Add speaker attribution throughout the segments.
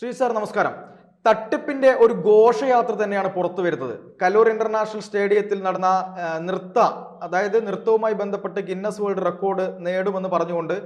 Speaker 1: Shri sir നമസ്കാരം. തട്ടിപ്പിന്റെ ഒരു ഘോഷയാത്ര തന്നെയാണ് പുറത്തു വരുന്നത്. കലൂർ ഇന്റർനാഷണൽ സ്റ്റേഡിയത്തിൽ നടന്ന നൃത്ത അതായത് നൃത്തവുമായി ബന്ധപ്പെട്ട് ഗിന്നസ് വേൾഡ് റെക്കോർഡ് നേടുമെന്ന് പറഞ്ഞുകൊണ്ട്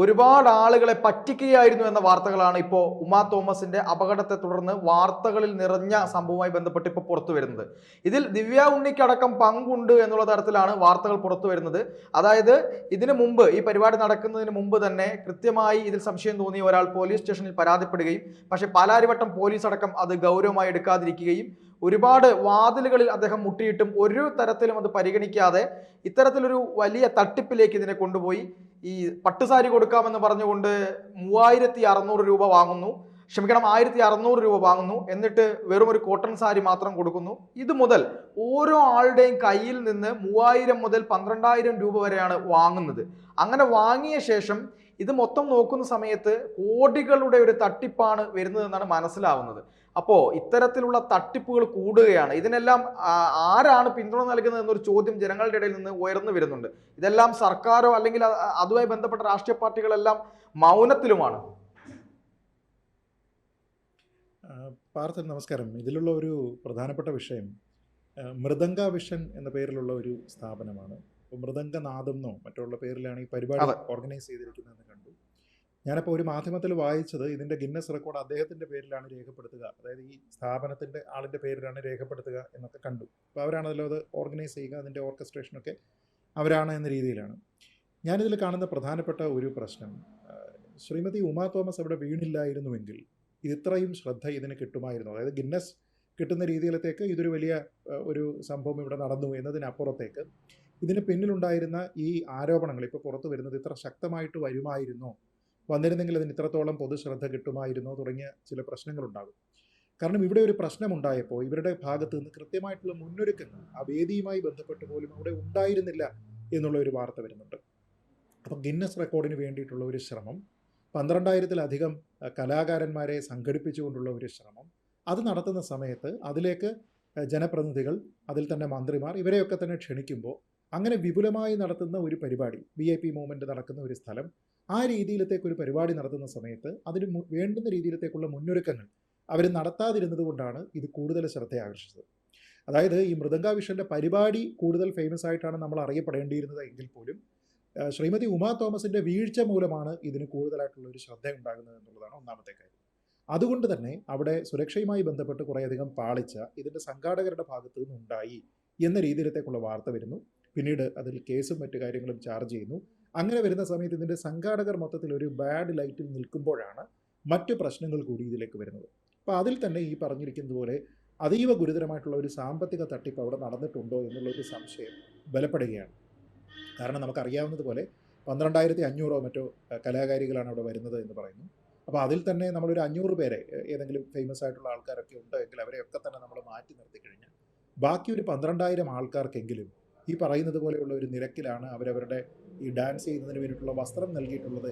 Speaker 1: ഒരുപാട് ആളുകളെ പറ്റിക്കുകയായിരുന്നു എന്ന വാർത്തകളാണ് ഇപ്പോൾ ഉമാ തോമസിന്റെ അപകടത്തെ തുടർന്ന് വാർത്തകളിൽ നിറഞ്ഞ സംഭവവുമായി ബന്ധപ്പെട്ട് ഇപ്പോൾ പുറത്തു വരുന്നത്. ഇതിൽ ദിവ്യ ഉണ്ണിക്കടക്കം പങ്കുണ്ട് എന്നുള്ള തരത്തിലാണ് വാർത്തകൾ പുറത്തു വരുന്നത്. അതായത് ഇതിനു മുമ്പ് ഈ പരിപാടി നടക്കുന്നതിന് മുമ്പ് തന്നെ കൃത്യമായി ഇതിൽ സംശയം തോന്നിയ ഒരാൾ പോലീസ് സ്റ്റേഷനിൽ പരാതിപ്പെടുകയും പക്ഷേ പാലാരിവട്ടം പോലീസ് അടക്കം അത് ഗൗരവമായി എടുക്കാതിരിക്കുകയും ഒരുപാട് വാതിലുകളിൽ അദ്ദേഹം മുട്ടിയിട്ടും ഒരു തരത്തിലും അത് പരിഗണിക്കാതെ ഇത്തരത്തിലൊരു വലിയ തട്ടിപ്പിലേക്ക് ഇതിനെ കൊണ്ടുപോയി. ഈ പട്ടുസാരി കൊടുക്കാമെന്ന് പറഞ്ഞുകൊണ്ട് മൂവായിരത്തി അറുന്നൂറ് രൂപ വാങ്ങുന്നു. ക്ഷമിക്കണം ആയിരത്തി അറുന്നൂറ് രൂപ വാങ്ങുന്നു. എന്നിട്ട് വെറും ഒരു കോട്ടൺ സാരി മാത്രം കൊടുക്കുന്നു. ഇത് മുതൽ ഓരോ ആളുടെയും കയ്യിൽ നിന്ന് മൂവായിരം മുതൽ പന്ത്രണ്ടായിരം രൂപ വരെയാണ് വാങ്ങുന്നത്. അങ്ങനെ വാങ്ങിയ ശേഷം ഇത് മൊത്തം നോക്കുന്ന സമയത്ത് കോടികളുടെ ഒരു തട്ടിപ്പാണ് വരുന്നതെന്നാണ് മനസ്സിലാവുന്നത്. അപ്പോൾ ഇത്തരത്തിലുള്ള തട്ടിപ്പുകൾ കൂടുകയാണ്. ഇതിനെല്ലാം ആരാണ് പിന്തുണ നൽകുന്നത് എന്നൊരു ചോദ്യം ജനങ്ങളുടെ ഇടയിൽ നിന്ന് ഉയർന്നു വരുന്നുണ്ട്. ഇതെല്ലാം സർക്കാരോ അല്ലെങ്കിൽ അതുമായി ബന്ധപ്പെട്ട രാഷ്ട്രീയ പാർട്ടികളെല്ലാം മൗനത്തിലുമാണ്.
Speaker 2: പാർത്ഥൻ നമസ്കാരം. ഇതിലുള്ള ഒരു പ്രധാനപ്പെട്ട വിഷയം മൃദംഗ വിഷൻ എന്ന പേരിലുള്ള ഒരു സ്ഥാപനമാണ്. മൃദംഗനാദം എന്നോ മറ്റുള്ള പേരിലാണ് ഈ പരിപാടി ഓർഗനൈസ് ചെയ്തിരിക്കുന്നതെന്ന് കണ്ടു. ഞാനപ്പോൾ ഒരു മാധ്യമത്തിൽ വായിച്ചത് ഇതിന്റെ ഗിന്നസ് റെക്കോർഡ് അദ്ദേഹത്തിന്റെ പേരിലാണ് രേഖപ്പെടുത്തുക. അതായത് ഈ സ്ഥാപനത്തിന്റെ ആളിന്റെ പേരിലാണ് രേഖപ്പെടുത്തുക എന്നൊക്കെ കണ്ടു. അപ്പോൾ അവരാണല്ലോ അത് ഓർഗനൈസ് ചെയ്യുക അതിന്റെ ഓർക്കസ്ട്രേഷനൊക്കെ അവരാണ് എന്ന രീതിയിലാണ്. ഞാനിതിൽ കാണുന്ന പ്രധാനപ്പെട്ട ഒരു പ്രശ്നം ശ്രീമതി ഉമാ തോമസ് അവിടെ വീണില്ലായിരുന്നുവെങ്കിൽ ഇത് ഇത്രയും ശ്രദ്ധ ഇതിന് കിട്ടുമായിരുന്നു. അതായത് ഗിന്നസ് കിട്ടുന്ന രീതിയിലത്തേക്ക് ഇതൊരു വലിയ ഒരു സംഭവം ഇവിടെ നടന്നു എന്നതിനപ്പുറത്തേക്ക് ഇതിന് പിന്നിലുണ്ടായിരുന്ന ഈ ആരോപണങ്ങൾ ഇപ്പോൾ പുറത്തു വരുന്നത് ഇത്ര ശക്തമായിട്ട് വരുമായിരുന്നോ? വന്നിരുന്നെങ്കിൽ അതിന് ഇത്രത്തോളം പൊതുശ്രദ്ധ കിട്ടുമായിരുന്നോ? തുടങ്ങിയ ചില പ്രശ്നങ്ങളുണ്ടാകും. കാരണം ഇവിടെ ഒരു പ്രശ്നമുണ്ടായപ്പോൾ ഇവരുടെ ഭാഗത്ത് നിന്ന് കൃത്യമായിട്ടുള്ള മുന്നൊരുക്കങ്ങൾ ആ വേദിയുമായി ബന്ധപ്പെട്ട് പോലും അവിടെ ഉണ്ടായിരുന്നില്ല എന്നുള്ള ഒരു വാർത്ത വരുന്നുണ്ട്. അപ്പം ഗിന്നസ് റെക്കോർഡിന് വേണ്ടിയിട്ടുള്ള ഒരു ശ്രമം പന്ത്രണ്ടായിരത്തിലധികം കലാകാരന്മാരെ സംഘടിപ്പിച്ചുകൊണ്ടുള്ള ഒരു ശ്രമം അത് നടത്തുന്ന സമയത്ത് അതിലേക്ക് ജനപ്രതിനിധികൾ അതിൽ തന്നെ മന്ത്രിമാർ ഇവരെയൊക്കെ തന്നെ ക്ഷണിക്കുമ്പോൾ അങ്ങനെ വിപുലമായി നടത്തുന്ന ഒരു പരിപാടി വി ഐ പി മൂവ്മെന്റ് നടക്കുന്ന ഒരു സ്ഥലം ആ രീതിയിലത്തേക്ക് ഒരു പരിപാടി നടത്തുന്ന സമയത്ത് അതിന് വേണ്ടുന്ന രീതിയിലത്തേക്കുള്ള മുന്നൊരുക്കങ്ങൾ അവർ നടത്താതിരുന്നത് കൊണ്ടാണ് ഇത് കൂടുതൽ ശ്രദ്ധ ആകർഷിച്ചത് അതായത് ഈ മൃദംഗാവിഷന്റെ പരിപാടി കൂടുതൽ ഫേമസ് ആയിട്ടാണ് നമ്മൾ അറിയപ്പെടേണ്ടിയിരുന്നത് എങ്കിൽ പോലും ശ്രീമതി ഉമാ തോമസിന്റെ വീഴ്ച മൂലമാണ് ഇതിന് കൂടുതലായിട്ടുള്ള ഒരു ശ്രദ്ധ ഉണ്ടാകുന്നത് എന്നുള്ളതാണ് ഒന്നാമത്തെ കാര്യം. അതുകൊണ്ട് തന്നെ അവിടെ സുരക്ഷയുമായി ബന്ധപ്പെട്ട് കുറേയധികം പാളിച്ച ഇതിന്റെ സംഘാടകരുടെ ഭാഗത്തു നിന്നുണ്ടായി എന്ന രീതിയിലത്തേക്കുള്ള വാർത്ത വരുന്നു. പിന്നീട് അതിൽ കേസും മറ്റു കാര്യങ്ങളും ചാർജ് ചെയ്യുന്നു. അങ്ങനെ വരുന്ന സമയത്ത് ഇതിന്റെ സംഘാടകർ മൊത്തത്തിൽ ഒരു ബാഡ് ലൈറ്റിൽ നിൽക്കുമ്പോഴാണ് മറ്റു പ്രശ്നങ്ങൾ കൂടി ഇതിലേക്ക് വരുന്നത്. അപ്പോൾ അതിൽ തന്നെ ഈ പറഞ്ഞിരിക്കുന്നത് പോലെ അതീവ ഗുരുതരമായിട്ടുള്ള ഒരു സാമ്പത്തിക തട്ടിപ്പ് അവിടെ നടന്നിട്ടുണ്ടോ എന്നുള്ള ഒരു സംശയം ബലപ്പെടുകയാണ്. കാരണം നമുക്കറിയാവുന്നതുപോലെ പന്ത്രണ്ടായിരത്തി അഞ്ഞൂറോ മറ്റോ കലാകാരികളാണ് അവിടെ വരുന്നത് എന്ന് പറയുന്നു. അപ്പോൾ അതിൽ തന്നെ നമ്മളൊരു അഞ്ഞൂറ് പേരെ ഏതെങ്കിലും ഫേമസ് ആയിട്ടുള്ള ആൾക്കാരൊക്കെ ഉണ്ട് എങ്കിൽ അവരെയൊക്കെ തന്നെ നമ്മൾ മാറ്റി നിർത്തി കഴിഞ്ഞാൽ ബാക്കി ഒരു പന്ത്രണ്ടായിരം ആൾക്കാർക്കെങ്കിലും ഈ പറയുന്നത് പോലെയുള്ള ഒരു നിരക്കിലാണ് അവരവരുടെ ഈ ഡാൻസ് ചെയ്യുന്നതിന് വേണ്ടിയിട്ടുള്ള വസ്ത്രം നൽകിയിട്ടുള്ളത്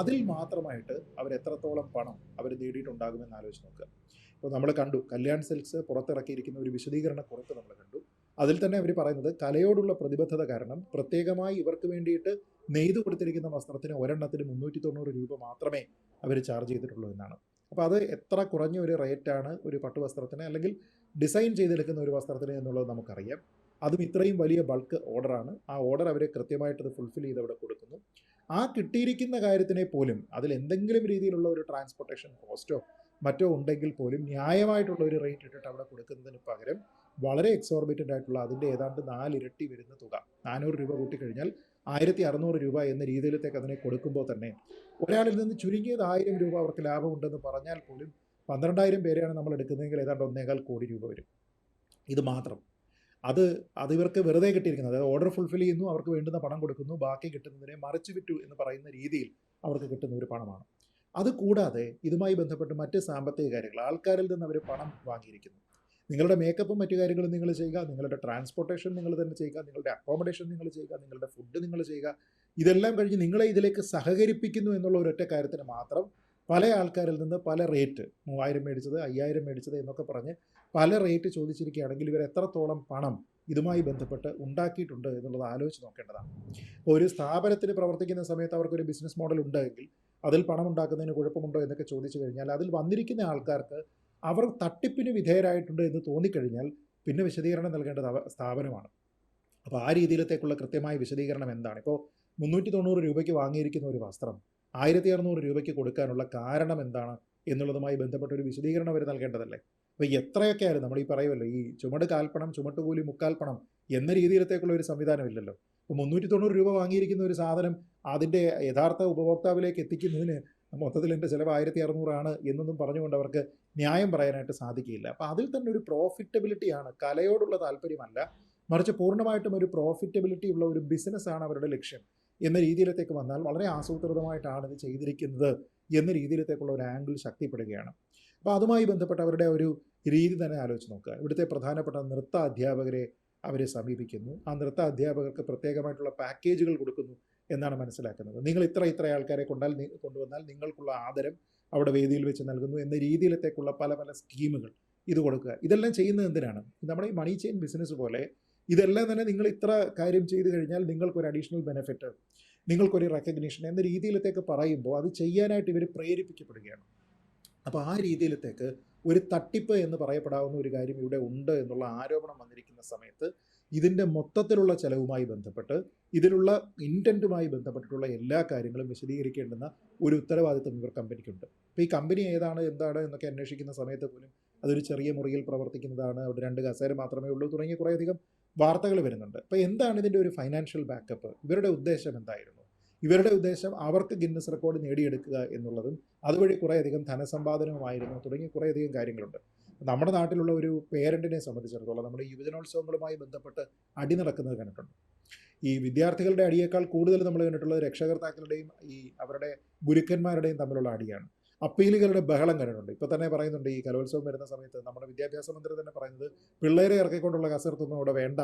Speaker 2: അതിൽ മാത്രമായിട്ട് അവർ എത്രത്തോളം പണം അവർ നേടിയിട്ടുണ്ടാകുമെന്ന് ആലോചിച്ച് നോക്കുക. ഇപ്പോൾ നമ്മൾ കണ്ടു കല്യാൺ സിൽക്സ് പുറത്തിറക്കിയിരിക്കുന്ന ഒരു വിശദീകരണ കുറിപ്പ് നമ്മൾ കണ്ടു. അതിൽ തന്നെ അവർ പറയുന്നത് കലയോടുള്ള പ്രതിബദ്ധത കാരണം പ്രത്യേകമായി ഇവർക്ക് വേണ്ടിയിട്ട് നെയ്തു കൊടുത്തിരിക്കുന്ന വസ്ത്രത്തിന് ഒരെണ്ണത്തിന് മുന്നൂറ്റി തൊണ്ണൂറ് രൂപ മാത്രമേ അവർ ചാർജ് ചെയ്തിട്ടുള്ളൂ എന്നാണ്. അപ്പോൾ അത് എത്ര കുറഞ്ഞ ഒരു റേറ്റാണ് ഒരു പട്ടുവസ്ത്രത്തിന് അല്ലെങ്കിൽ ഡിസൈൻ ചെയ്തെടുക്കുന്ന ഒരു വസ്ത്രത്തിന് എന്നുള്ളത് നമുക്കറിയാം. അതും ഇത്രയും വലിയ ബൾക്ക് ഓർഡറാണ് ആ ഓർഡർ അവർ കൃത്യമായിട്ട് അത് ഫുൾഫിൽ ചെയ്ത് അവിടെ കൊടുക്കുന്നു. ആ കിട്ടിയിരിക്കുന്ന കാര്യത്തിനെ പോലും അതിൽ എന്തെങ്കിലും രീതിയിലുള്ള ഒരു ട്രാൻസ്പോർട്ടേഷൻ കോസ്റ്റോ മറ്റോ ഉണ്ടെങ്കിൽ പോലും ന്യായമായിട്ടുള്ള ഒരു റേറ്റ് ഇട്ടിട്ട് അവിടെ കൊടുക്കുന്നതിന് പകരം വളരെ എക്സോർബിറ്റന്റ് ആയിട്ടുള്ള അതിന്റെ ഏതാണ്ട് നാലിരട്ടി വരുന്ന തുക. നാനൂറ് രൂപ കൂട്ടിക്കഴിഞ്ഞാൽ ആയിരത്തി അറുന്നൂറ് രൂപ എന്ന രീതിയിലത്തേക്ക് അതിനെ കൊടുക്കുമ്പോൾ തന്നെ ഒരാളിൽ നിന്ന് ചുരുങ്ങിയത് ആയിരം രൂപ അവർക്ക് ലാഭമുണ്ടെന്ന് പറഞ്ഞാൽ പോലും പന്ത്രണ്ടായിരം പേരെയാണ് നമ്മൾ എടുക്കുന്നതെങ്കിൽ ഏതാണ്ട് ഒന്നേകാൽ കോടി രൂപ വരും. ഇത് മാത്രം. അത് അത് ഇവർക്ക് വെറുതെ കിട്ടിയിരിക്കുന്നത്. അതായത് ഓർഡർ ഫുൾഫിൽ ചെയ്യുന്നു അവർക്ക് വേണ്ടുന്ന പണം കൊടുക്കുന്നു ബാക്കി കിട്ടുന്നതിനെ മറിച്ചു വിറ്റു എന്ന് പറയുന്ന രീതിയിൽ അവർക്ക് കിട്ടുന്ന ഒരു പണമാണ്. അത് കൂടാതെ ഇതുമായി ബന്ധപ്പെട്ട് മറ്റ് സാമ്പത്തിക കാര്യങ്ങൾ ആൾക്കാരിൽ നിന്ന് അവർ പണം വാങ്ങിയിരിക്കുന്നു. നിങ്ങളുടെ മേക്കപ്പും മറ്റു കാര്യങ്ങളും നിങ്ങൾ ചെയ്യുക നിങ്ങളുടെ ട്രാൻസ്പോർട്ടേഷൻ നിങ്ങൾ തന്നെ ചെയ്യുക നിങ്ങളുടെ അക്കോമഡേഷൻ നിങ്ങൾ ചെയ്യുക നിങ്ങളുടെ ഫുഡ് നിങ്ങൾ ചെയ്യുക ഇതെല്ലാം കഴിഞ്ഞ് നിങ്ങളെ ഇതിലേക്ക് സഹകരിപ്പിക്കുന്നു എന്നുള്ള ഒരൊറ്റ കാര്യത്തിന് മാത്രം പല ആൾക്കാരിൽ നിന്ന് പല റേറ്റ് മൂവായിരം മേടിച്ചത് അയ്യായിരം മേടിച്ചത് എന്നൊക്കെ പറഞ്ഞ് പല റേറ്റ് ചോദിച്ചിരിക്കുകയാണെങ്കിൽ ഇവർ എത്രത്തോളം പണം ഇതുമായി ബന്ധപ്പെട്ട് ഉണ്ടാക്കിയിട്ടുണ്ട് എന്നുള്ളത് ആലോചിച്ച് നോക്കേണ്ടതാണ്. ഒരു സ്ഥാപനത്തിന് പ്രവർത്തിക്കുന്ന സമയത്ത് അവർക്കൊരു ബിസിനസ് മോഡൽ ഉണ്ടെങ്കിൽ അതിൽ പണം ഉണ്ടാക്കുന്നതിന് കുഴപ്പമുണ്ടോ എന്നൊക്കെ ചോദിച്ചു കഴിഞ്ഞാൽ അതിൽ വന്നിരിക്കുന്ന ആൾക്കാർക്ക് അവർ തട്ടിപ്പിന് വിധേയരായിട്ടുണ്ട് എന്ന് തോന്നിക്കഴിഞ്ഞാൽ പിന്നെ വിശദീകരണം നൽകേണ്ടത് സ്ഥാപനമാണ്. അപ്പോൾ ആ രീതിയിലത്തേക്കുള്ള കൃത്യമായ വിശദീകരണം എന്താണ്? ഇപ്പോൾ മുന്നൂറ്റി തൊണ്ണൂറ് രൂപയ്ക്ക് വാങ്ങിയിരിക്കുന്ന ഒരു വസ്ത്രം ആയിരത്തി അറുന്നൂറ് രൂപയ്ക്ക് കൊടുക്കാനുള്ള കാരണം എന്താണ് എന്നുള്ളതുമായി ബന്ധപ്പെട്ട ഒരു വിശദീകരണം അവർ നൽകേണ്ടതല്ലേ? അപ്പോൾ എത്രയൊക്കെ ആയാലും നമ്മൾ ഈ പറയുമല്ലോ ഈ ചുമട് കാൽപ്പണം ചുമട്ടുകൂലി മുക്കാൽപ്പണം എന്ന രീതിയിലത്തേക്കുള്ള ഒരു സംവിധാനം ഇല്ലല്ലോ. ഇപ്പോൾ മുന്നൂറ്റി തൊണ്ണൂറ് രൂപ വാങ്ങിയിരിക്കുന്ന ഒരു സാധനം അതിന്റെ യഥാർത്ഥ ഉപഭോക്താവിലേക്ക് എത്തിക്കുന്നതിന് മൊത്തത്തിൽ എന്റെ ചിലവ് ആയിരത്തി അറുന്നൂറാണ് എന്നൊന്നും പറഞ്ഞുകൊണ്ട് അവർക്ക് ന്യായം പറയാനായിട്ട് സാധിക്കില്ല അപ്പോൾ അതിൽ തന്നെ ഒരു പ്രോഫിറ്റബിലിറ്റിയാണ് കലയോടുള്ള താല്പര്യമല്ല. മറിച്ച് പൂർണമായിട്ടും ഒരു പ്രോഫിറ്റബിലിറ്റി ഉള്ള ഒരു ബിസിനസ്സാണ് അവരുടെ ലക്ഷ്യം എന്ന രീതിയിലത്തേക്ക് വന്നാൽ വളരെ ആസൂത്രിതമായിട്ടാണ് ഇത് ചെയ്തിരിക്കുന്നത് എന്ന രീതിയിലത്തേക്കുള്ള ഒരു ആംഗിൾ ശക്തിപ്പെടുകയാണ്. അപ്പോൾ അതുമായി ബന്ധപ്പെട്ട് അവരുടെ ഒരു രീതി തന്നെ ആലോചിച്ച് നോക്കുക. ഇവിടുത്തെ പ്രധാനപ്പെട്ട നൃത്ത അധ്യാപകരെ അവരെ സമീപിക്കുന്നു. ആ നൃത്ത അധ്യാപകർക്ക് പ്രത്യേകമായിട്ടുള്ള പാക്കേജുകൾ കൊടുക്കുന്നു എന്നാണ് മനസ്സിലാക്കുന്നത്. നിങ്ങൾ ഇത്ര ഇത്ര ആൾക്കാരെ കൊണ്ടാൽ കൊണ്ടുവന്നാൽ നിങ്ങൾക്കുള്ള ആദരം അവിടെ വേദിയിൽ വെച്ച് നൽകുന്നു എന്ന രീതിയിലത്തേക്കുള്ള പല പല സ്കീമുകൾ ഇത് കൊടുക്കുക. ഇതെല്ലാം ചെയ്യുന്നത് എന്തിനാണ്? നമ്മുടെ ഈ മണി ചെയിൻ ബിസിനസ് പോലെ ഇതെല്ലാം തന്നെ നിങ്ങൾ ഇത്ര കാര്യം ചെയ്തു കഴിഞ്ഞാൽ നിങ്ങൾക്കൊരു അഡീഷണൽ ബെനിഫിറ്റ് നിങ്ങൾക്കൊരു റെക്കഗ്നീഷൻ എന്ന രീതിയിലത്തേക്ക് പറയുമ്പോൾ അത് ചെയ്യാനായിട്ട് ഇവർ പ്രേരിപ്പിക്കപ്പെടുകയാണ്. അപ്പോൾ ആ രീതിയിലത്തേക്ക് ഒരു തട്ടിപ്പ് എന്ന് പറയപ്പെടാവുന്ന ഒരു കാര്യം ഇവിടെ ഉണ്ട് എന്നുള്ള ആരോപണം വന്നിരിക്കുന്ന സമയത്ത് ഇതിന്റെ മൊത്തത്തിലുള്ള ചെലവുമായി ബന്ധപ്പെട്ട് ഇതിലുള്ള ഇന്റന്റുമായി ബന്ധപ്പെട്ടിട്ടുള്ള എല്ലാ കാര്യങ്ങളും വിശദീകരിക്കേണ്ടുന്ന ഒരു ഉത്തരവാദിത്വം ഇവർ കമ്പനിക്കുണ്ട്. അപ്പോൾ ഈ കമ്പനി ഏതാണ് എന്താണ് എന്നൊക്കെ അന്വേഷിക്കുന്ന സമയത്ത് പോലും അതൊരു ചെറിയ മുറിയിൽ പ്രവർത്തിക്കുന്നതാണ്. അവിടെ രണ്ട് കസേര മാത്രമേ ഉള്ളൂ തുടങ്ങിയ കുറേയധികം വാർത്തകൾ വരുന്നുണ്ട്. അപ്പോൾ എന്താണ് ഇതിന്റെ ഒരു ഫൈനാൻഷ്യൽ ബാക്കപ്പ്? ഇവരുടെ ഉദ്ദേശം എന്തായിരുന്നു? ഇവരുടെ ഉദ്ദേശം അവർക്ക് ഗിന്നസ് റെക്കോർഡ് നേടിയെടുക്കുക എന്നുള്ളതും അതുവഴി കുറേയധികം ധനസമ്പാദനവുമായിരുന്നു തുടങ്ങി കുറേയധികം കാര്യങ്ങളുണ്ട്. നമ്മുടെ നാട്ടിലുള്ള ഒരു പേരന്റിനെ സംബന്ധിച്ചിടത്തോളം നമ്മുടെ യുവജനോത്സവങ്ങളുമായി ബന്ധപ്പെട്ട് അടി നടക്കുന്നത് കണ്ടിട്ടുണ്ട്. ഈ വിദ്യാർത്ഥികളുടെ അടിയേക്കാൾ കൂടുതൽ നമ്മൾ കണ്ടിട്ടുള്ളത് രക്ഷകർത്താക്കളുടെയും ഈ അവരുടെ ഗുരുക്കന്മാരുടെയും തമ്മിലുള്ള അടിയാണ്. അപ്പീലുകളുടെ ബഹളം കണ്ടിട്ടുണ്ട്. ഇപ്പോൾ തന്നെ പറയുന്നുണ്ട് ഈ കലോത്സവം വരുന്ന സമയത്ത് നമ്മുടെ വിദ്യാഭ്യാസ മന്ത്രി തന്നെ പറയുന്നത് പിള്ളേരെ ഇറക്കിക്കൊണ്ടുള്ള കസരത്തൊന്നും അവിടെ വേണ്ട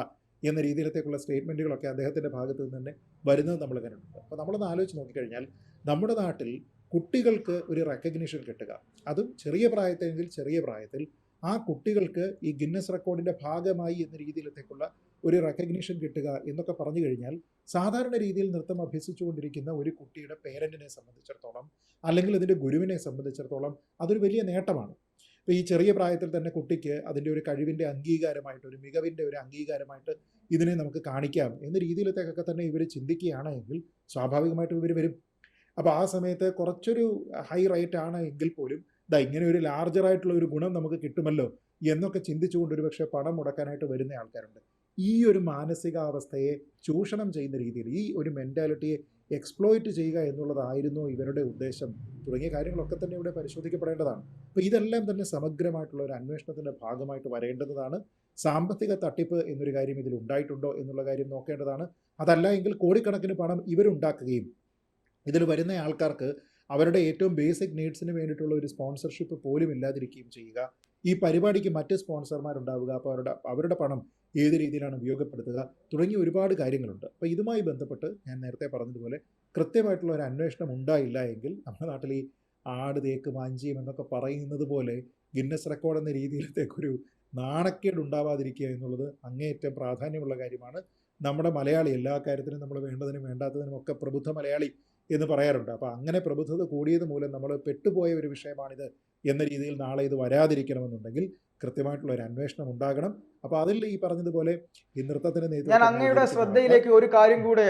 Speaker 2: എന്ന രീതിയിലത്തേക്കുള്ള സ്റ്റേറ്റ്മെന്റുകളൊക്കെ അദ്ദേഹത്തിന്റെ ഭാഗത്ത് നിന്ന് തന്നെ വരുന്നത് നമ്മൾ കണ്ടിട്ടുണ്ട്. അപ്പോൾ നമ്മളൊന്ന് ആലോചിച്ച് നോക്കിക്കഴിഞ്ഞാൽ നമ്മുടെ നാട്ടിൽ കുട്ടികൾക്ക് ഒരു റെക്കഗ്നീഷൻ കിട്ടുക. അതും ചെറിയ പ്രായത്തെങ്കിൽ ചെറിയ പ്രായത്തിൽ ആ കുട്ടികൾക്ക് ഈ ഗിന്നസ് റെക്കോർഡിന്റെ ഭാഗമായി എന്ന രീതിയിലത്തേക്കുള്ള ഒരു റെക്കഗ്നീഷൻ കിട്ടുക എന്നൊക്കെ പറഞ്ഞു കഴിഞ്ഞാൽ സാധാരണ രീതിയിൽ നൃത്തം അഭ്യസിച്ചുകൊണ്ടിരിക്കുന്ന ഒരു കുട്ടിയുടെ പേരന്റിനെ സംബന്ധിച്ചിടത്തോളം അല്ലെങ്കിൽ ഇതിന്റെ ഗുരുവിനെ സംബന്ധിച്ചിടത്തോളം അതൊരു വലിയ നേട്ടമാണ്. ഇപ്പോൾ ഈ ചെറിയ പ്രായത്തിൽ തന്നെ കുട്ടിക്ക് അതിന്റെ ഒരു കഴിവിന്റെ അംഗീകാരമായിട്ട് ഒരു മികവിന്റെ ഒരു അംഗീകാരമായിട്ട് ഇതിനെ നമുക്ക് കാണിക്കാം എന്ന രീതിയിലത്തേക്കൊക്കെ തന്നെ ഇവർ ചിന്തിക്കുകയാണെങ്കിൽ സ്വാഭാവികമായിട്ടും ഇവർ വരും. അപ്പോൾ ആ സമയത്ത് കുറച്ചൊരു ഹൈ റേറ്റ് ആണ് എങ്കിൽ പോലും ദാ ഇങ്ങനെ ഒരു ലാർജർ ആയിട്ടുള്ള ഒരു ഗുണം നമുക്ക് കിട്ടുമല്ലോ എന്നൊക്കെ ചിന്തിച്ചുകൊണ്ട് ഒരു പക്ഷേ പണം മുടക്കാനായിട്ട് വരുന്ന ആൾക്കാരുണ്ട്. ഈ ഒരു മാനസികാവസ്ഥയെ ചൂഷണം ചെയ്യുന്ന രീതിയിൽ ഈ ഒരു മെന്റാലിറ്റിയെ എക്സ്പ്ലോയിറ്റ് ചെയ്യുക എന്നുള്ളതായിരുന്നു ഇവരുടെ ഉദ്ദേശം. തുടങ്ങിയ കാര്യങ്ങളൊക്കെ തന്നെ ഇവിടെ പരിശോധിക്കപ്പെടേണ്ടതാണ്. അപ്പോൾ ഇതെല്ലാം തന്നെ സമഗ്രമായിട്ടുള്ള ഒരു അന്വേഷണത്തിന്റെ ഭാഗമായിട്ട് വരേണ്ടതാണ്. സാമ്പത്തിക തട്ടിപ്പ് എന്നൊരു കാര്യം ഇതിൽ ഉണ്ടായിട്ടുണ്ടോ എന്നുള്ള കാര്യം നോക്കേണ്ടതാണ്. അതല്ല എങ്കിൽ കോടിക്കണക്കിന് പണം ഇവരുണ്ടാക്കുകയും ഇതിൽ വരുന്ന ആൾക്കാർക്ക് അവരുടെ ഏറ്റവും ബേസിക് നീഡ്സിന് വേണ്ടിയിട്ടുള്ള ഒരു സ്പോൺസർഷിപ്പ് പോലും ഇല്ലാതിരിക്കുകയും ചെയ്യുക. ഈ പരിപാടിക്ക് മറ്റ് സ്പോൺസർമാരുണ്ടാവുക അപ്പോൾ അവരുടെ അവരുടെ പണം ഏത് രീതിയിലാണ് ഉപയോഗപ്പെടുത്തുക തുടങ്ങിയ ഒരുപാട് കാര്യങ്ങളുണ്ട്. അപ്പോൾ ഇതുമായി ബന്ധപ്പെട്ട് ഞാൻ നേരത്തെ പറഞ്ഞതുപോലെ കൃത്യമായിട്ടുള്ള ഒരു അന്വേഷണം ഉണ്ടായില്ല എങ്കിൽ നമ്മുടെ നാട്ടിൽ ഈ ആട് തേക്ക് മാഞ്ചിയം എന്നൊക്കെ പറയുന്നത് പോലെ ഗിന്നസ് റെക്കോർഡ് എന്ന രീതിയിലത്തേക്കൊരു നാണക്കേട് ഉണ്ടാവാതിരിക്കുക എന്നുള്ളത് അങ്ങേയറ്റം പ്രാധാന്യമുള്ള കാര്യമാണ്. നമ്മുടെ മലയാളി എല്ലാ കാര്യത്തിനും നമ്മൾ വേണ്ടതിനും വേണ്ടാത്തതിനും ഒക്കെ പ്രബുദ്ധ മലയാളി എന്ന് പറയാറുണ്ട്. അപ്പോൾ അങ്ങനെ പ്രബുദ്ധത കൂടിയത് മൂലം നമ്മൾ പെട്ടുപോയ ഒരു വിഷയമാണിത് എന്ന രീതിയിൽ നാളെ ഇത് വരാതിരിക്കണമെന്നുണ്ടെങ്കിൽ കൃത്യമായിട്ടുള്ള ഒരു അന്വേഷണം ഉണ്ടാകണം. അപ്പോൾ അതിൽ ഈ പറഞ്ഞതുപോലെ ഈ നൃത്തത്തിന്
Speaker 1: ഞാൻ അങ്ങയുടെ ശ്രദ്ധയിലേക്ക് ഒരു കാര്യം കൂടെ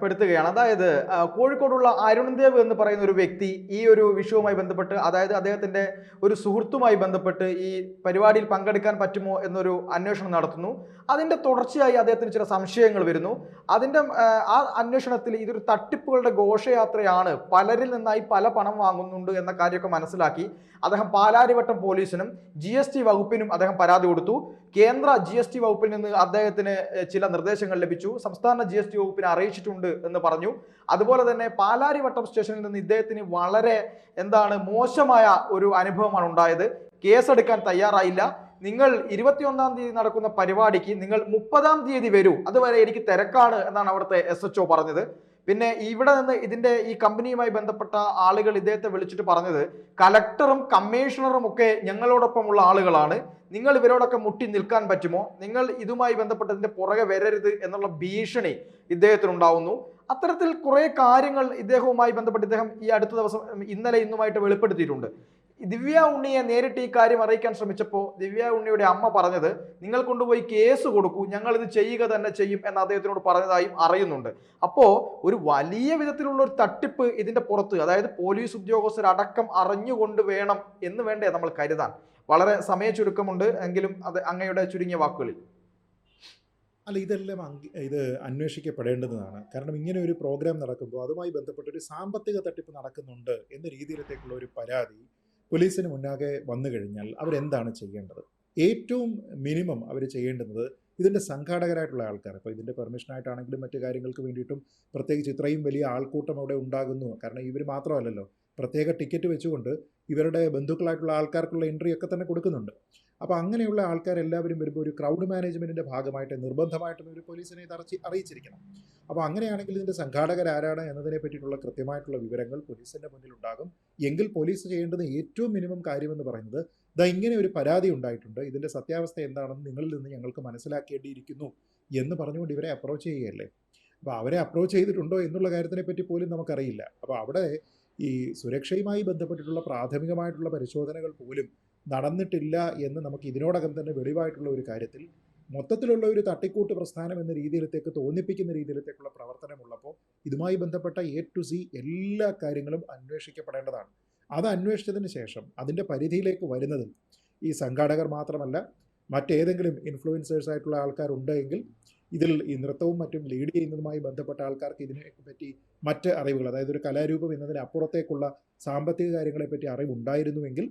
Speaker 1: പെടുത്തുകയാണ്. അതായത് കോഴിക്കോടുള്ള അരുൺദേവ് എന്ന് പറയുന്ന ഒരു വ്യക്തി ഈ ഒരു വിഷയവുമായി ബന്ധപ്പെട്ട് അതായത് അദ്ദേഹത്തിന്റെ ഒരു സുഹൃത്തുമായി ബന്ധപ്പെട്ട് ഈ പരിപാടിയിൽ പങ്കെടുക്കാൻ പറ്റുമോ എന്നൊരു അന്വേഷണം നടത്തുന്നു. അതിന്റെ തുടർച്ചയായി അദ്ദേഹത്തിന് ചില സംശയങ്ങൾ വരുന്നു. അതിന്റെ ആ അന്വേഷണത്തിൽ ഇതൊരു തട്ടിപ്പുകളുടെ ഘോഷയാത്രയാണ്. പലരിൽ നിന്നായി പല പണം വാങ്ങുന്നുണ്ട് എന്ന കാര്യമൊക്കെ മനസ്സിലാക്കി. അദ്ദേഹം പാലാരിവട്ടം പോലീസിനും ജി എസ് ടി വകുപ്പിനും അദ്ദേഹം പരാതി കൊടുത്തു. കേന്ദ്ര ജി എസ് ടി വകുപ്പിൽ നിന്ന് അദ്ദേഹത്തിന് ചില നിർദ്ദേശങ്ങൾ ലഭിച്ചു. സംസ്ഥാന ജി എസ് ടി വകുപ്പിനെ അറിയിച്ചിട്ടുണ്ട് എന്ന് പറഞ്ഞു. അതുപോലെ തന്നെ പാലാരിവട്ടം സ്റ്റേഷനിൽ നിന്ന് ഇദ്ദേഹത്തിന് വളരെ എന്താണ് മോശമായ ഒരു അനുഭവമാണ് ഉണ്ടായത്. കേസെടുക്കാൻ തയ്യാറായില്ല. നിങ്ങൾ ഇരുപത്തിയൊന്നാം തീയതി നടക്കുന്ന പരിപാടിക്ക് നിങ്ങൾ മുപ്പതാം തീയതി വരൂ. അതുവരെ എനിക്ക് തിരക്കാണ് എന്നാണ് അവിടുത്തെ എസ് പറഞ്ഞത്. പിന്നെ ഇവിടെ നിന്ന് ഇതിന്റെ ഈ കമ്പനിയുമായി ബന്ധപ്പെട്ട ആളുകൾ ഇദ്ദേഹത്തെ വിളിച്ചിട്ട് പറഞ്ഞത് കലക്ടറും കമ്മീഷണറും ഒക്കെ ഞങ്ങളോടൊപ്പമുള്ള ആളുകളാണ്. നിങ്ങൾ ഇവരോടൊക്കെ മുട്ടി നിൽക്കാൻ പറ്റുമോ? നിങ്ങൾ ഇതുമായി ബന്ധപ്പെട്ടതിന്റെ പുറകെ വരരുത് എന്നുള്ള ഭീഷണി ഇദ്ദേഹത്തിനുണ്ടാവുന്നു. അത്തരത്തിൽ കുറെ കാര്യങ്ങൾ ഇദ്ദേഹവുമായി ബന്ധപ്പെട്ട് ഇദ്ദേഹം ഈ അടുത്ത ദിവസം ഇന്നലെ ഇന്നുമായിട്ട് വെളിപ്പെടുത്തിയിട്ടുണ്ട്. ദിവ്യ ഉണ്ണിയെ നേരിട്ട് ഈ കാര്യം അറിയിക്കാൻ ശ്രമിച്ചപ്പോൾ ദിവ്യ ഉണ്ണിയുടെ അമ്മ പറഞ്ഞത് നിങ്ങൾ കൊണ്ടുപോയി കേസ് കൊടുക്കൂ ഞങ്ങൾ ഇത് ചെയ്യുക തന്നെ ചെയ്യും എന്ന് അദ്ദേഹത്തിനോട് പറഞ്ഞതായും അറിയുന്നുണ്ട്. അപ്പോൾ ഒരു വലിയ വിധത്തിലുള്ള ഒരു തട്ടിപ്പ് ഇതിന്റെ പുറത്ത് അതായത് പോലീസ് ഉദ്യോഗസ്ഥരടക്കം അറിഞ്ഞുകൊണ്ട് വേണം എന്ന് വേണ്ടേ നമ്മൾ കരുതാൻ. വളരെ സമയ ചുരുക്കമുണ്ട് എങ്കിലും അത് അങ്ങയുടെ ചുരുങ്ങിയ വാക്കുകളിൽ.
Speaker 2: അല്ല ഇതെല്ലാം ഇത് അന്വേഷിക്കപ്പെടേണ്ടതാണ്. കാരണം ഇങ്ങനെ ഒരു പ്രോഗ്രാം നടക്കുമ്പോൾ അതുമായി ബന്ധപ്പെട്ട ഒരു സാമ്പത്തിക തട്ടിപ്പ് നടക്കുന്നുണ്ട് എന്ന രീതിയിലത്തേക്കുള്ള ഒരു പരാതി പോലീസിന് മുന്നാകെ വന്നു കഴിഞ്ഞാൽ അവരെന്താണ് ചെയ്യേണ്ടത്? ഏറ്റവും മിനിമം അവർ ചെയ്യേണ്ടുന്നത് ഇതിന്റെ സംഘാടകരായിട്ടുള്ള ആൾക്കാർ ഇപ്പോൾ ഇതിന്റെ പെർമിഷനായിട്ടാണെങ്കിലും മറ്റു കാര്യങ്ങൾക്ക് വേണ്ടിയിട്ടും പ്രത്യേകിച്ച് ഇത്രയും വലിയ ആൾക്കൂട്ടം അവിടെ ഉണ്ടാകുന്നു. കാരണം ഇവർ മാത്രമല്ലല്ലോ. പ്രത്യേക ടിക്കറ്റ് വെച്ചുകൊണ്ട് ഇവരുടെ ബന്ധുക്കളായിട്ടുള്ള ആൾക്കാർക്കുള്ള എൻട്രി ഒക്കെ തന്നെ കൊടുക്കുന്നുണ്ട്. അപ്പോൾ അങ്ങനെയുള്ള ആൾക്കാരെല്ലാവരും വരുമ്പോൾ ഒരു ക്രൗഡ് മാനേജ്മെന്റിന്റെ ഭാഗമായിട്ട് നിർബന്ധമായിട്ടും ഒരു പോലീസിനെ ഇത് അറിച്ച് അറിയിച്ചിരിക്കണം. അപ്പോൾ അങ്ങനെയാണെങ്കിൽ ഇതിന്റെ സംഘാടകരാരാണ് എന്നതിനെ പറ്റിയിട്ടുള്ള കൃത്യമായിട്ടുള്ള വിവരങ്ങൾ പോലീസിന്റെ മുന്നിലുണ്ടാകും എങ്കിൽ പോലീസ് ചെയ്യേണ്ടുന്ന ഏറ്റവും മിനിമം കാര്യമെന്ന് പറയുന്നത് ദാ ഇങ്ങനെ ഒരു പരാതി ഉണ്ടായിട്ടുണ്ട്. ഇതിന്റെ സത്യാവസ്ഥ എന്താണെന്ന് നിങ്ങളിൽ നിന്ന് ഞങ്ങൾക്ക് മനസ്സിലാക്കേണ്ടിയിരിക്കുന്നു എന്ന് പറഞ്ഞുകൊണ്ട് ഇവരെ അപ്രോച്ച് ചെയ്യുകയല്ലേ? അപ്പോൾ അവരെ അപ്രോച്ച് ചെയ്തിട്ടുണ്ടോ എന്നുള്ള കാര്യത്തിനെ പറ്റി പോലും നമുക്കറിയില്ല. അപ്പോൾ അവിടെ ഈ സുരക്ഷയുമായി ബന്ധപ്പെട്ടിട്ടുള്ള പ്രാഥമികമായിട്ടുള്ള പരിശോധനകൾ പോലും നടന്നിട്ടില്ല എന്ന് നമുക്ക് ഇതിനോടകം തന്നെ വെളിവായിട്ടുള്ള ഒരു കാര്യത്തിൽ മൊത്തത്തിലുള്ള ഒരു തട്ടിക്കൂട്ട് പ്രസ്ഥാനം എന്ന രീതിയിലത്തേക്ക് തോന്നിപ്പിക്കുന്ന രീതിയിലത്തേക്കുള്ള പ്രവർത്തനമുള്ളപ്പോൾ ഇതുമായി ബന്ധപ്പെട്ട എ ടു സി എല്ലാ കാര്യങ്ങളും അന്വേഷിക്കപ്പെടേണ്ടതാണ്. അത് അന്വേഷിച്ചതിന് ശേഷം അതിന്റെ പരിധിയിലേക്ക് വരുന്നതിൽ ഈ സംഘാടകർ മാത്രമല്ല മറ്റേതെങ്കിലും ഇൻഫ്ലുവൻസേഴ്സ് ആയിട്ടുള്ള ആൾക്കാരുണ്ട് എങ്കിൽ ഇതിൽ ഈ നൃത്തവും മറ്റും ലീഡ് ചെയ്യുന്നതുമായി ബന്ധപ്പെട്ട ആൾക്കാർക്ക് ഇതിനെ പറ്റി മറ്റ് അറിവുകൾ അതായത് ഒരു കലാരൂപം എന്നതിന് അപ്പുറത്തേക്കുള്ള സാമ്പത്തിക കാര്യങ്ങളെപ്പറ്റി അറിവുണ്ടായിരുന്നുവെങ്കിൽ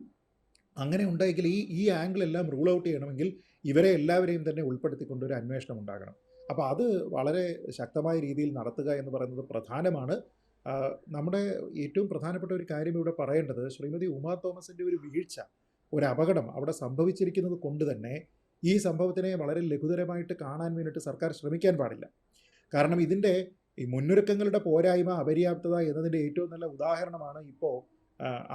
Speaker 2: അങ്ങനെ ഉണ്ടെങ്കിൽ ഈ ഈ ആംഗിൾ എല്ലാം റൂൾ ഔട്ട് ചെയ്യണമെങ്കിൽ ഇവരെ എല്ലാവരെയും തന്നെ ഉൾപ്പെടുത്തിക്കൊണ്ട് ഒരു അന്വേഷണം ഉണ്ടാകണം. അപ്പോൾ അത് വളരെ ശക്തമായ രീതിയിൽ നടത്തുക എന്ന് പറയുന്നത് പ്രധാനമാണ്. നമ്മുടെ ഏറ്റവും പ്രധാനപ്പെട്ട ഒരു കാര്യം ഇവിടെ പറയേണ്ടത് ശ്രീമതി ഉമാ തോമസിന്റെ ഒരു വീഴ്ച ഒരു അപകടം അവിടെ സംഭവിച്ചിരിക്കുന്നത് കൊണ്ട് തന്നെ ഈ സംഭവത്തിനെ വളരെ ലഘുതരമായിട്ട് കാണാൻ വേണ്ടിയിട്ട് സർക്കാർ ശ്രമിക്കാൻ പാടില്ല. കാരണം ഇതിന്റെ ഈ മുന്നൊരുക്കങ്ങളുടെ പോരായ്മ അപര്യാപ്തത എന്നതിന്റെ ഏറ്റവും നല്ല ഉദാഹരണമാണ് ഇപ്പോൾ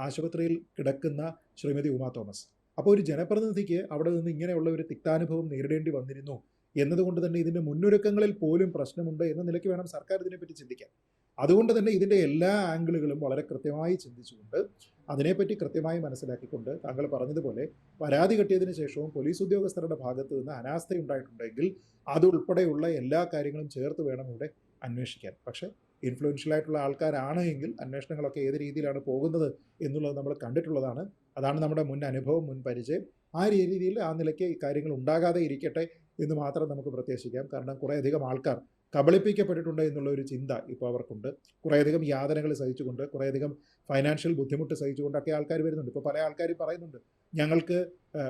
Speaker 2: ആശുപത്രിയിൽ കിടക്കുന്ന ശ്രീമതി ഉമാ തോമസ്. അപ്പോൾ ഒരു ജനപ്രതിനിധിക്ക് അവിടെ നിന്ന് ഇങ്ങനെയുള്ള ഒരു തിക്താനുഭവം നേരിടേണ്ടി വന്നിരുന്നു എന്നതുകൊണ്ട് തന്നെ ഇതിന്റെ മുന്നൊരുക്കങ്ങളിൽ പോലും പ്രശ്നമുണ്ട് എന്ന നിലയ്ക്ക് വേണം സർക്കാർ ഇതിനെപ്പറ്റി ചിന്തിക്കാൻ. അതുകൊണ്ട് തന്നെ ഇതിന്റെ എല്ലാ ആംഗിളുകളും വളരെ കൃത്യമായി ചിന്തിച്ചുകൊണ്ട് അതിനെപ്പറ്റി കൃത്യമായി മനസ്സിലാക്കിക്കൊണ്ട് താങ്കൾ പറഞ്ഞതുപോലെ പരാതി കിട്ടിയതിന് ശേഷവും പോലീസ് ഉദ്യോഗസ്ഥരുടെ ഭാഗത്ത് നിന്ന് അനാസ്ഥയുണ്ടായിട്ടുണ്ടെങ്കിൽ അതുൾപ്പെടെയുള്ള എല്ലാ കാര്യങ്ങളും ചേർത്ത് വേണം ഇവിടെ അന്വേഷിക്കാൻ. പക്ഷേ ഇൻഫ്ലുവൻഷ്യൽ ആയിട്ടുള്ള ആൾക്കാരാണ് എങ്കിൽ അന്വേഷണങ്ങളൊക്കെ ഏത് രീതിയിലാണ് പോകുന്നത് എന്നുള്ളത് നമ്മൾ കണ്ടിട്ടുള്ളതാണ്. അതാണ് നമ്മുടെ മുൻ അനുഭവം മുൻ പരിചയം. ആ രീതിയിൽ ആ നിലയ്ക്ക് കാര്യങ്ങൾ ഉണ്ടാകാതെ ഇരിക്കട്ടെ എന്ന് മാത്രം നമുക്ക് പ്രത്യാശിക്കാം. കാരണം കുറേയധികം ആൾക്കാർ കബളിപ്പിക്കപ്പെട്ടിട്ടുണ്ട് എന്നുള്ള ഒരു ചിന്ത ഇപ്പോൾ അവർക്കുണ്ട്. കുറേയധികം യാതനകൾ സഹിച്ചുകൊണ്ട് കുറേയധികം ഫൈനാൻഷ്യൽ ബുദ്ധിമുട്ട് സഹിച്ചുകൊണ്ടൊക്കെ ആൾക്കാർ വരുന്നുണ്ട്. ഇപ്പോൾ പല ആൾക്കാരും പറയുന്നുണ്ട് ഞങ്ങൾക്ക്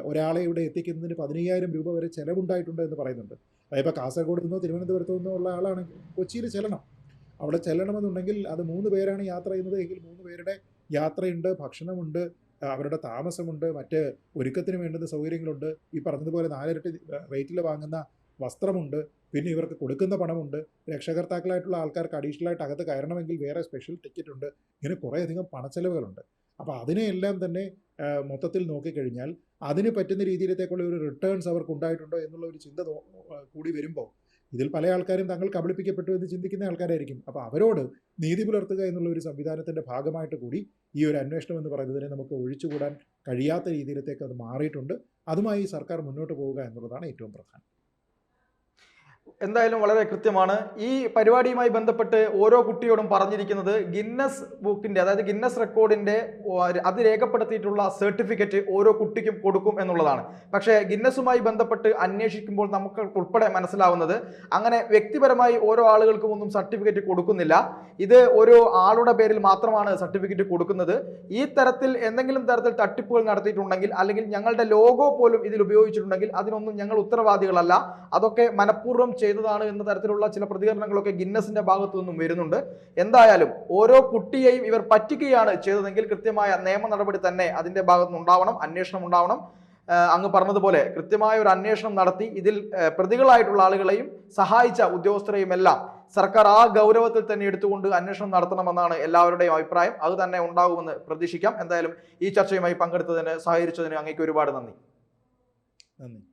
Speaker 2: ഒരാളെ ഇവിടെ എത്തിക്കുന്നതിന് പതിനയ്യായിരം രൂപ വരെ ചിലവുണ്ടായിട്ടുണ്ട് എന്ന് പറയുന്നുണ്ട്. അതായത് കാസർഗോഡ് നിന്നോ തിരുവനന്തപുരത്തു നിന്നോ ഉള്ള ആളാണെങ്കിൽ കൊച്ചിയിൽ ചെല്ലണം. അവിടെ ചെല്ലണമെന്നുണ്ടെങ്കിൽ അത് മൂന്ന് പേരാണ് യാത്ര ചെയ്യുന്നത്. എങ്കിൽ മൂന്ന് പേരുടെ യാത്രയുണ്ട് ഭക്ഷണമുണ്ട് അവരുടെ താമസമുണ്ട് മറ്റ് ഒരുക്കത്തിന് വേണ്ടുന്ന സൗകര്യങ്ങളുണ്ട്. ഈ പറഞ്ഞതുപോലെ നാലിരട്ടി റേറ്റിൽ വാങ്ങുന്ന വസ്ത്രമുണ്ട്. പിന്നെ ഇവർക്ക് കൊടുക്കുന്ന പണമുണ്ട്. രക്ഷകർത്താക്കളായിട്ടുള്ള ആൾക്കാർക്ക് അഡീഷണൽ ആയിട്ട് അകത്ത് കയറണമെങ്കിൽ വേറെ സ്പെഷ്യൽ ടിക്കറ്റ് ഉണ്ട് ഇങ്ങനെ കുറേയധികം പണച്ചെലവുകളുണ്ട്. അപ്പോൾ അതിനെയെല്ലാം തന്നെ മൊത്തത്തിൽ നോക്കിക്കഴിഞ്ഞാൽ അതിന് പറ്റുന്ന രീതിയിലത്തേക്കുള്ള ഒരു റിട്ടേൺസ് അവർക്ക് ഉണ്ടായിട്ടുണ്ടോ എന്നുള്ള ഒരു ചിന്ത കൂടി വരുമ്പോൾ ഇതിൽ പല ആൾക്കാരും തങ്ങൾ കബളിപ്പിക്കപ്പെട്ടു എന്ന് ചിന്തിക്കുന്ന ആൾക്കാരായിരിക്കും. അപ്പോൾ അവരോട് നീതി പുലർത്തുക എന്നുള്ള ഒരു സംവിധാനത്തിന്റെ ഭാഗമായിട്ട് കൂടി ഈ ഒരു അന്വേഷണം എന്ന് പറയുന്നതിനെ നമുക്ക് ഒഴിച്ചുകൂടാൻ കഴിയാത്ത രീതിയിലത്തേക്ക് അത് മാറിയിട്ടുണ്ട്. അതുമായി സർക്കാർ മുന്നോട്ട് പോവുക എന്നുള്ളതാണ് ഏറ്റവും പ്രധാനം.
Speaker 1: എന്തായാലും വളരെ കൃത്യമാണ്. ഈ പരിപാടിയുമായി ബന്ധപ്പെട്ട് ഓരോ കുട്ടിയോടും പറഞ്ഞിരിക്കുന്നത് ഗിന്നസ് ബുക്കിന്റെ അതായത് ഗിന്നസ് റെക്കോർഡിന്റെ അത് രേഖപ്പെടുത്തിയിട്ടുള്ള സർട്ടിഫിക്കറ്റ് ഓരോ കുട്ടിക്കും കൊടുക്കും എന്നുള്ളതാണ്. പക്ഷേ ഗിന്നസുമായി ബന്ധപ്പെട്ട് അന്വേഷിക്കുമ്പോൾ നമുക്ക് ഉൾപ്പെടെ മനസ്സിലാവുന്നത് അങ്ങനെ വ്യക്തിപരമായി ഓരോ ആളുകൾക്കും ഒന്നും സർട്ടിഫിക്കറ്റ് കൊടുക്കുന്നില്ല. ഇത് ഒരു ആളുടെ പേരിൽ മാത്രമാണ് സർട്ടിഫിക്കറ്റ് കൊടുക്കുന്നത്. ഈ തരത്തിൽ എന്തെങ്കിലും തരത്തിൽ തട്ടിപ്പുകൾ നടത്തിയിട്ടുണ്ടെങ്കിൽ അല്ലെങ്കിൽ ഞങ്ങളുടെ ലോഗോ പോലും ഇതിൽ ഉപയോഗിച്ചിട്ടുണ്ടെങ്കിൽ അതിനൊന്നും ഞങ്ങൾ ഉത്തരവാദികളല്ല. അതൊക്കെ മനഃപൂർവം ചെയ്തതാണ് എന്ന തരത്തിലുള്ള ചില പ്രതികരണങ്ങളൊക്കെ ഗിന്നസിന്റെ ഭാഗത്തു നിന്നും വരുന്നുണ്ട്. എന്തായാലും ഓരോ കുട്ടിയെയും ഇവർ പറ്റിക്കുകയാണ് ചെയ്തതെങ്കിൽ കൃത്യമായ നിയമ നടപടി തന്നെ അതിന്റെ ഭാഗത്തുനിന്ന് ഉണ്ടാവണം അന്വേഷണം ഉണ്ടാവണം. അങ്ങ് പറഞ്ഞതുപോലെ കൃത്യമായ ഒരു അന്വേഷണം നടത്തി ഇതിൽ പ്രതികളായിട്ടുള്ള ആളുകളെയും സഹായിച്ച ഉദ്യോഗസ്ഥരെയും എല്ലാം സർക്കാർ ആ ഗൗരവത്തിൽ തന്നെ എടുത്തുകൊണ്ട് അന്വേഷണം നടത്തണമെന്നാണ് എല്ലാവരുടെയും അഭിപ്രായം. അത് തന്നെ ഉണ്ടാകുമെന്ന് പ്രതീക്ഷിക്കാം. എന്തായാലും ഈ ചർച്ചയുമായി പങ്കെടുത്തതിന് സഹകരിച്ചതിന് അങ്ങേക്ക് ഒരുപാട് നന്ദി.
Speaker 2: നന്ദി.